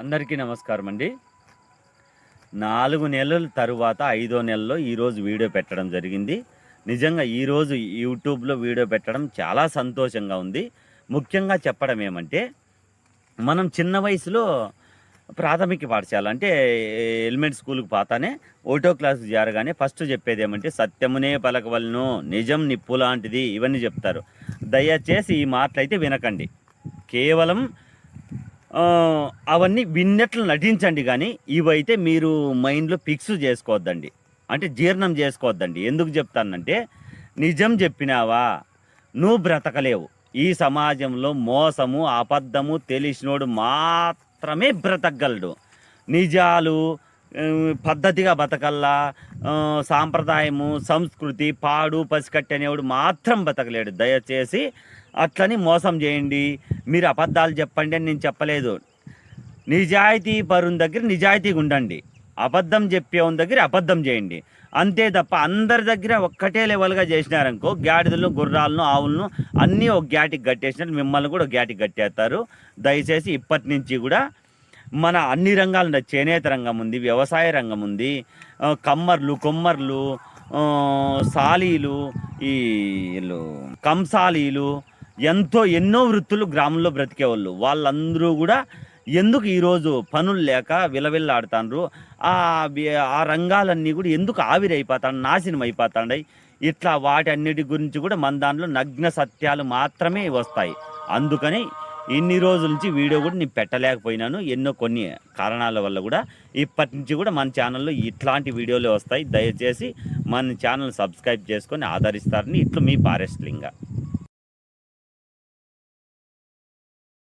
అందరికీ నమస్కారం అండి. నాలుగు నెలల తరువాత ఐదో నెలలో ఈరోజు వీడియో పెట్టడం జరిగింది. నిజంగా ఈరోజు యూట్యూబ్లో వీడియో పెట్టడం చాలా సంతోషంగా ఉంది. ముఖ్యంగా చెప్పడం ఏమంటే మనం చిన్న వయసులో ప్రాథమిక పాఠశాల అంటే ఎలిమెంట్ స్కూల్కి పోతానే ఓటో క్లాస్ చేరగానే ఫస్ట్ చెప్పేది ఏమంటే సత్యమునే పలకవలను నిజం నిప్పు లాంటిది ఇవన్నీ చెప్తారు. దయచేసి ఈ మాటలైతే వినకండి. కేవలం అవన్నీ విన్నట్లు నటించండి కానీ ఇవైతే మీరు మైండ్లో ఫిక్స్ చేసుకోవద్దండి. అంటే జీర్ణం చేసుకోవద్దండి. ఎందుకు చెప్తానంటే నిజం చెప్పినావా? నువ్వు బ్రతకలేవు. ఈ సమాజంలో మోసము అబద్ధము తెలిసినోడు మాత్రమే బ్రతకగలడు. నిజాలు పద్ధతిగా బతకల్లా సాంప్రదాయము సంస్కృతి పాడు పసికట్టి అనేవాడు మాత్రం బతకలేడు. దయచేసి అట్లని మోసం చేయండి. మీరు అబద్ధాలు చెప్పండి అని నేను చెప్పలేదు. నిజాయితీ పరుని దగ్గర నిజాయితీగా ఉండండి. అబద్ధం చెప్పేవని దగ్గర అబద్ధం చేయండి. అంతే తప్ప అందరి దగ్గర ఒక్కటే లెవెల్గా చేసినారనుకో గాడిదలను గుర్రాలను ఆవులను అన్నీ ఒక గ్యాటికి కట్టేసినారు. మిమ్మల్ని కూడా ఒక గ్యాటికి కట్టేస్తారు. దయచేసి ఇప్పటి నుంచి కూడా మన అన్ని రంగాలు ఉన్నాయి చేనేత రంగం ఉంది వ్యవసాయ రంగం ఉంది కమ్మర్లు కొమ్మర్లు సాలీలు ఈ కంసాలీలు ఎంతో ఎన్నో వృత్తులు గ్రామంలో బ్రతికేవాళ్ళు. వాళ్ళందరూ కూడా ఎందుకు ఈరోజు పనులు లేక విలవిల్లాడుతాండ్రు? ఆ ఆ రంగాలన్నీ కూడా ఎందుకు ఆవిరైపోతాడు నాశనం అయిపోతాయి ఇట్లా వాటి అన్నిటి గురించి కూడా మన దాంట్లో నగ్న సత్యాలు మాత్రమే వస్తాయి. అందుకని ఇన్ని రోజుల నుంచి వీడియో కూడా నేను పెట్టలేకపోయినాను. ఎన్నో కొన్ని కారణాల వల్ల కూడా ఇప్పటి నుంచి కూడా మన ఛానల్లో ఇట్లాంటి వీడియోలు వస్తాయి. దయచేసి మన ఛానల్ సబ్స్క్రైబ్ చేసుకొని ఆదరిస్తారని ఇట్లు మీ పారెస్ట్లింగా